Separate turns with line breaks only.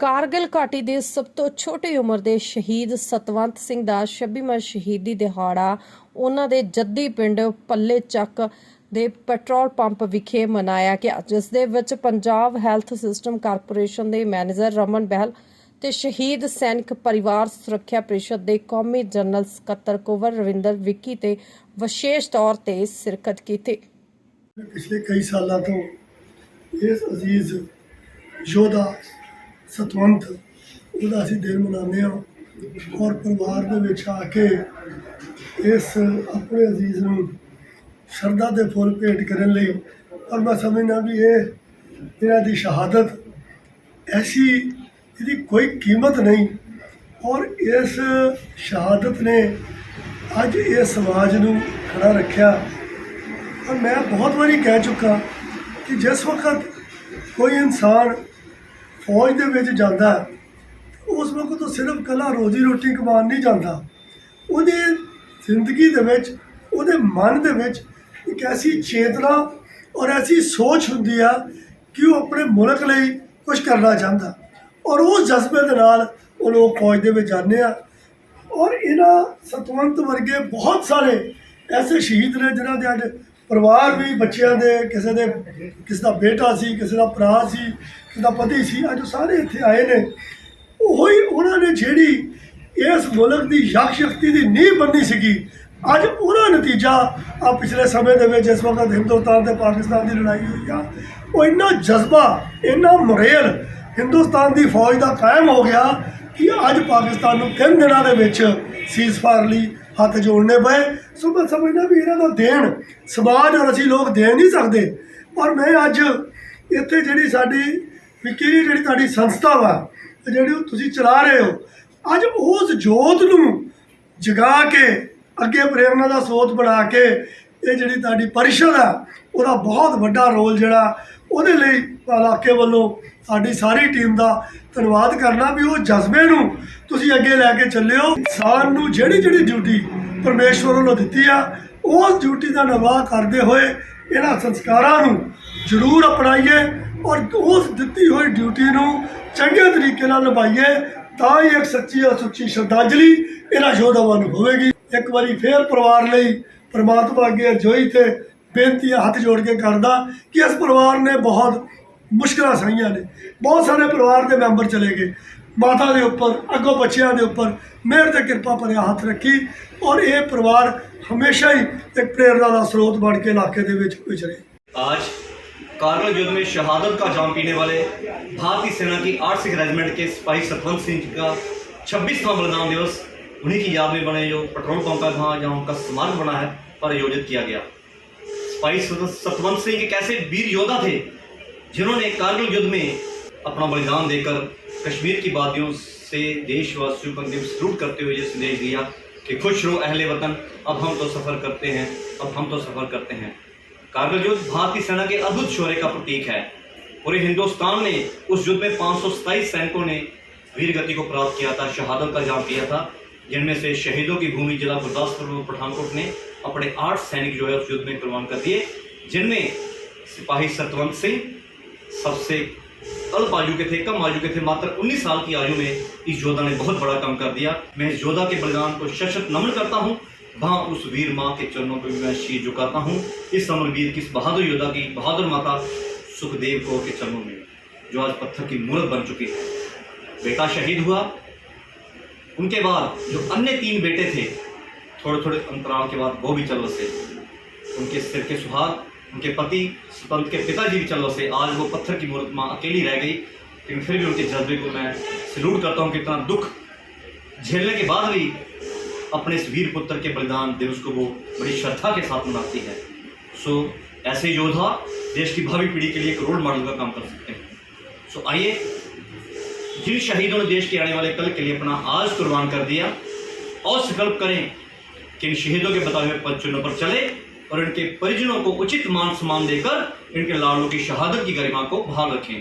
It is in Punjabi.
ਕਾਰਗਿਲ ਘਾਟੀ ਦੇ ਸਭ ਤੋਂ ਛੋਟੀ ਉਮਰ ਦੇ ਸ਼ਹੀਦ ਸਤਵੰਤ ਸਿੰਘ ਦਾ 26ਵਾਂ ਸ਼ਹੀਦੀ ਦਿਹਾੜਾ ਉਹਨਾਂ ਦੇ ਜੱਦੀ ਪਿੰਡ ਪੱਲੇ ਚੱਕ ਦੇ ਪੈਟਰੋਲ ਪੰਪ ਵਿਖੇ ਮਨਾਇਆ ਗਿਆ, ਜਿਸ ਦੇ ਵਿੱਚ ਪੰਜਾਬ ਹੈਲਥ ਸਿਸਟਮ ਕਾਰਪੋਰੇਸ਼ਨ ਦੇ ਮੈਨੇਜਰ ਰਮਨ ਬਹਿਲ ਤੇ ਸ਼ਹੀਦ ਸੈਨਿਕ ਪਰਿਵਾਰ ਸੁਰੱਖਿਆ ਪਰਿਸ਼ਦ ਦੇ ਕੌਮੀ ਜਨਰਲ ਸਕੱਤਰ ਕੁਵਰ ਰਵਿੰਦਰ ਵਿੱਕੀ ਤੇ ਵਿਸ਼ੇਸ਼ ਤੌਰ ਤੇ ਸ਼ਿਰਕਤ ਕੀਤੀ।
ਪਿਛਲੇ ਕਈ ਸਾਲਾਂ ਤੋਂ ਇਸ ਅਜ਼ੀਜ਼ ਯੋਧਾ ਸਤਵੰਤ ਉਹਦਾ ਅਸੀਂ ਦਿਨ ਮਨਾਉਂਦੇ ਹਾਂ, ਔਰ ਪਰਿਵਾਰ ਦੇ ਵਿੱਚ ਆ ਕੇ ਇਸ ਆਪਣੇ ਅਜ਼ੀਜ਼ ਨੂੰ ਸ਼ਰਧਾ ਦੇ ਫੁੱਲ ਭੇਟ ਕਰਨ ਲਈ, ਔਰ ਮੈਂ ਸਮਝਦਾ ਵੀ ਇਹ ਇਹਨਾਂ ਦੀ ਸ਼ਹਾਦਤ ਐਸੀ, ਇਹਦੀ ਕੋਈ ਕੀਮਤ ਨਹੀਂ, ਔਰ ਇਸ ਸ਼ਹਾਦਤ ਨੇ ਅੱਜ ਇਹ ਸਮਾਜ ਨੂੰ ਖੜਾ ਰੱਖਿਆ। ਔਰ ਮੈਂ ਬਹੁਤ ਵਾਰੀ ਕਹਿ ਚੁੱਕਾ ਕਿ ਜਿਸ ਵਕਤ ਕੋਈ ਇਨਸਾਨ ਫੌਜ ਦੇ ਵਿੱਚ ਜਾਂਦਾ ਉਸ ਵਕਤ ਤੋਂ ਸਿਰਫ ਕਲਾ ਰੋਜ਼ੀ ਰੋਟੀ ਕਮਾਉਣ ਨਹੀਂ ਜਾਂਦਾ। ਉਹਦੀ ਜ਼ਿੰਦਗੀ ਦੇ ਵਿੱਚ, ਉਹਦੇ ਮਨ ਦੇ ਵਿੱਚ ਇੱਕ ਐਸੀ ਚੇਤਨਾ ਔਰ ਐਸੀ ਸੋਚ ਹੁੰਦੀ ਆ ਕਿ ਉਹ ਆਪਣੇ ਮੁਲਕ ਲਈ ਕੁਝ ਕਰਨਾ ਚਾਹੁੰਦਾ। ਔਰ ਉਸ ਜਜ਼ਬੇ ਦੇ ਨਾਲ ਉਹ ਲੋਕ ਫੌਜ ਦੇ ਵਿੱਚ ਜਾਂਦੇ ਆ। ਔਰ ਇਹਨਾਂ ਸਤਵੰਤ ਵਰਗੇ ਬਹੁਤ ਸਾਰੇ ਐਸੇ ਸ਼ਹੀਦ ਨੇ ਜਿਨ੍ਹਾਂ ਦੇ ਅੱਜ ਪਰਿਵਾਰ ਵੀ ਬੱਚਿਆਂ ਦੇ, ਕਿਸੇ ਦੇ, ਕਿਸੇ ਦਾ ਬੇਟਾ ਸੀ, ਕਿਸੇ ਦਾ ਭਰਾ ਸੀ, ਕਿਸੇ ਦਾ ਪਤੀ ਸੀ, ਅੱਜ ਉਹ ਸਾਰੇ ਇੱਥੇ ਆਏ ਨੇ। ਉਹੀ ਉਹਨਾਂ ਨੇ ਜਿਹੜੀ ਇਸ ਮੁਲਕ ਦੀ ਯਕ ਸ਼ਕਤੀ ਦੀ ਨੀਂਹ ਬੰਨੀ ਸੀਗੀ, ਅੱਜ ਉਹਦਾ ਨਤੀਜਾ ਆ ਪਿਛਲੇ ਸਮੇਂ ਦੇ ਵਿੱਚ ਜਿਸ ਵਕਤ ਹਿੰਦੁਸਤਾਨ ਤੇ ਪਾਕਿਸਤਾਨ ਦੀ ਲੜਾਈ ਹੋਈ ਆ, ਉਹ ਇੰਨਾ ਜਜ਼ਬਾ, ਇੰਨਾ ਮੁਰੇਲ ਹਿੰਦੁਸਤਾਨ ਦੀ ਫੌਜ ਦਾ ਕਾਇਮ ਹੋ ਗਿਆ ਕਿ ਅੱਜ ਪਾਕਿਸਤਾਨ ਨੂੰ ਤਿੰਨ ਦਿਨਾਂ ਦੇ ਵਿੱਚ ਸੀਜ਼ਫਾਇਰ ਲਈ ਹੱਥ ਜੋੜਨੇ ਪਏ। ਸੋ ਮੈਂ ਸਮਝਦਾ ਵੀ ਇਹਨਾਂ ਦਾ ਦੇਣ ਸਮਾਜ ਔਰ ਅਸੀਂ ਲੋਕ ਦੇ ਨਹੀਂ ਸਕਦੇ। ਪਰ ਮੈਂ ਅੱਜ ਇੱਥੇ ਜਿਹੜੀ ਸਾਡੀ ਵਿਕੀ ਜਿਹੜੀ ਤੁਹਾਡੀ ਸੰਸਥਾ ਵਾ, ਜਿਹੜੀ ਤੁਸੀਂ ਚਲਾ ਰਹੇ ਹੋ, ਅੱਜ ਉਸ ਜੋਤ ਨੂੰ ਜਗਾ ਕੇ, ਅੱਗੇ ਪ੍ਰੇਰਨਾ ਦਾ ਸੋਤ ਬਣਾ ਕੇ ਇਹ ਜਿਹੜੀ ਤੁਹਾਡੀ ਪਰਿਸ਼ਦ ਆ, ਉਹਦਾ ਬਹੁਤ ਵੱਡਾ ਰੋਲ ਜਿਹੜਾ ਉਹਦੇ ਲਈ ਇਲਾਕੇ ਵੱਲੋਂ ਸਾਡੀ ਸਾਰੀ ਟੀਮ ਦਾ ਧੰਨਵਾਦ ਕਰਨਾ ਵੀ ਉਹ ਜਜ਼ਬੇ ਨੂੰ ਤੁਸੀਂ ਅੱਗੇ ਲੈ ਕੇ ਚੱਲਿਓ। ਕਿਸਾਨ ਨੂੰ ਜਿਹੜੀ ਜਿਹੜੀ ਡਿਊਟੀ ਪਰਮੇਸ਼ਵਰ ਵੱਲੋਂ ਦਿੱਤੀ ਆ, ਉਸ ਡਿਊਟੀ ਦਾ ਨਿਰਵਾਹ ਕਰਦੇ ਹੋਏ ਇਹਨਾਂ ਸੰਸਕਾਰਾਂ ਨੂੰ ਜ਼ਰੂਰ ਅਪਣਾਈਏ ਔਰ ਉਸ ਦਿੱਤੀ ਹੋਈ ਡਿਊਟੀ ਨੂੰ ਚੰਗੇ ਤਰੀਕੇ ਨਾਲ ਨਿਭਾਈਏ, ਤਾਂ ਹੀ ਇੱਕ ਸੱਚੀ ਔਰ ਸੁੱਚੀ ਸ਼ਰਧਾਂਜਲੀ ਇਹਨਾਂ ਯੋਧਾਵਾਂ ਨੂੰ ਹੋਵੇਗੀ। ਇੱਕ ਵਾਰੀ ਫੇਰ ਪਰਿਵਾਰ ਲਈ ਪ੍ਰਮਾਤਮਾ ਅੱਗੇ ਅਰਜ਼ੋਈ ਤੇ ਬੇਨਤੀ ਹੱਥ ਜੋੜ ਕੇ ਕਰਦਾ ਕਿ ਇਸ ਪਰਿਵਾਰ ਨੇ ਬਹੁਤ ਮੁਸ਼ਕਲਾਂ ਸਹੀਆਂ ਨੇ ਬਹੁਤ ਸਾਰੇ ਪਰਿਵਾਰ ਦੇ ਮੈਂਬਰ ਚਲੇ ਗਏ ਮਾਤਾ ਦੇ ਉੱਪਰ ਅੱਗੋਂ ਬੱਚਿਆਂ ਦੇ ਉੱਪਰ ਮਿਹਰ ਤੇ ਕਿਰਪਾ ਭਰਿਆ ਹੱਥ ਰੱਖੀ ਔਰ ਇਹ ਪਰਿਵਾਰ ਹਮੇਸ਼ਾ ਹੀ ਇੱਕ ਪ੍ਰੇਰਨਾ ਦਾ ਸਰੋਤ ਬਣ ਕੇ ਇਲਾਕੇ ਦੇ ਵਿੱਚ ਵਿਚਰੇ
आज कारगिल युद्ध में शहादत का जाम पीने वाले भारतीय सेना की आठ सिख रेजिमेंट के सिपाही सतवंत सिंह जी का छब्बीसवां बलिदान दिवस उन्हीं की याद में बने जो पेट्रोल पंप का जहाँ जहाँ उनका स्मारक बना है, पर आयोजित किया गया। सिपाही सतवंत सिंह एक ऐसे वीर योद्धा थे, जिन्होंने कारगिल युद्ध में अपना बलिदान देकर कश्मीर की वादियों से देशवासियों को अंतिम सलूट करते हुए ये संदेश दिया कि खुश रहो, अहले वतन। अब हम तो सफ़र करते हैं, अब हम तो सफ़र करते हैं। कारगिल युद्ध भारतीय सेना के अद्भुत शौर्य का प्रतीक है। पूरे हिंदुस्तान ने उस युद्ध में पाँच सैनिकों ने वीर गति को प्राप्त किया था, शहादत का जाम किया था। जिनमें से शहीदों की भूमि जिला गुरदासपुर और पठानकोट ने अपने आठ सैनिक जो है उस युद्ध में कुर्बान कर दिए, जिनमें सिपाही सतवंत सिंह सबसे अल्प आयु के थे, कम आयु के थे, मात्र 19 साल की आयु में इस योद्धा ने बहुत बड़ा काम कर दिया। मैं इस योद्धा के बलिदान को शशत नमन करता हूँ। वहाँ उस वीर माँ के चरणों पर मैं शीर झुकाता हूँ। इस अमर वीर की बहादुर योद्धा की बहादुर माता सुखदेव कौर के चरणों में, जो आज पत्थर की मूर्त बन चुकी है। बेटा शहीद हुआ उनके बाद जो अन्य तीन बेटे थे थोड़े थोड़े अंतराल के बाद वो भी चल बसे। उनके सिर के सुहाग, उनके पति सुतंत के पिताजी भी चल बसे। आज वो पत्थर की मूर्त माँ अकेली रह गई, लेकिन फिर भी उनके जज्बे को मैं सल्यूट करता हूँ कि इतना दुख झेलने के बाद भी अपने इस वीर पुत्र के बलिदान दिवस को वो बड़ी श्रद्धा के साथ मनाती है। सो, ऐसे योद्धा देश की भावी पीढ़ी के लिए एक रोल मॉडल का काम कर सकते हैं। सो, आइए जिन शहीदों ने देश के आने वाले कल के लिए अपना आज कुर्बान कर दिया, और संकल्प करें कि इन शहीदों के बताए हुए पद चिन्हों पर चले और इनके परिजनों को उचित मान सम्मान देकर इनके लाड़ों की शहादत की गरिमा को बहाल रखें।